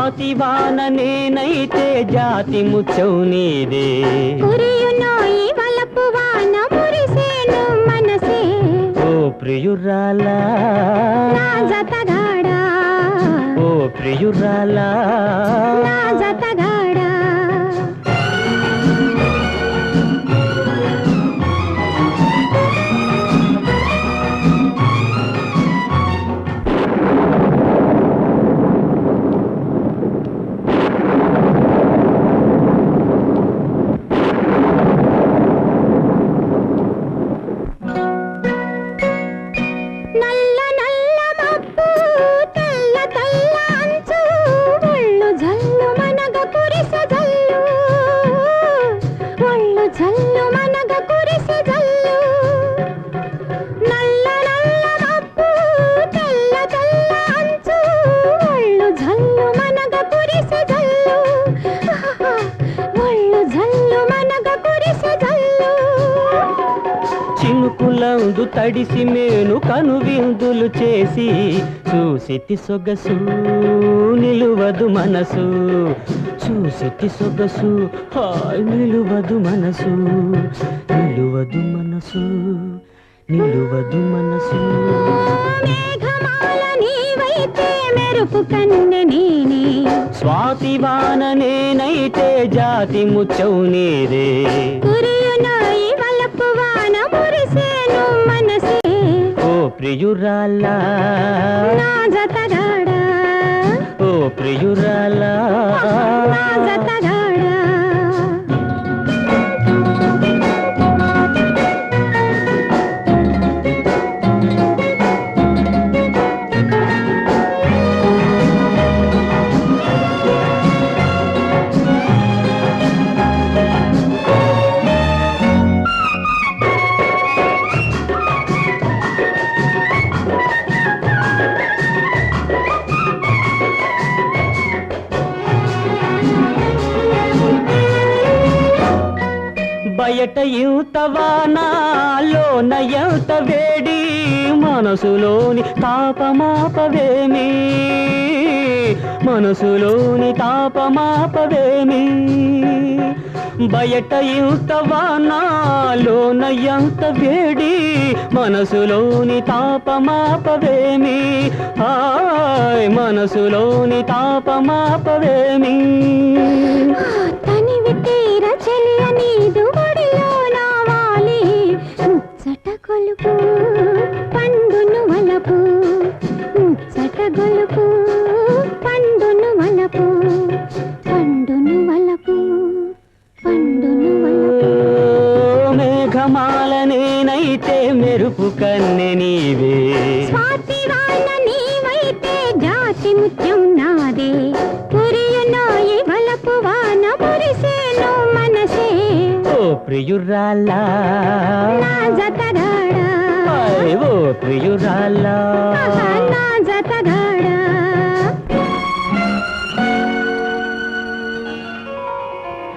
స్వాతివాన నేనైతే జాతి ముచ్చౌ నీదే. వాన ఓ ప్రియురాలా ఓ ప్రియురాలా చినుకులందు తడిసి మేను కను విందులు చేసి చూసితి సొగసు నిలువదు మనసు చూసితి సొగసు హాయ్ నిలువదు మనసు నిలువదు మనసు నిలువదు మనసు. మెరుపు కన్నె నేనే. స్వాతివాన నేనైతే జాతి ముచ్చౌ నీదే ప్రియురాలా ఓ ప్రియురాలా బయట ఇంత వానాలోన ఎంత వేడి మనసులోని తాపమాపవేమి? మనసులోని తాపమాపవేమి? బయట ఇంత వానాలోన ఎంత వేడి మనసులోని తాపమాపవేమి? హాయ్ మనసులోని తాపమాపవేమి? నీవే. జాతి ముత్యం నాదే. ఓ ప్రియురాలా ఓ ప్రియురాలా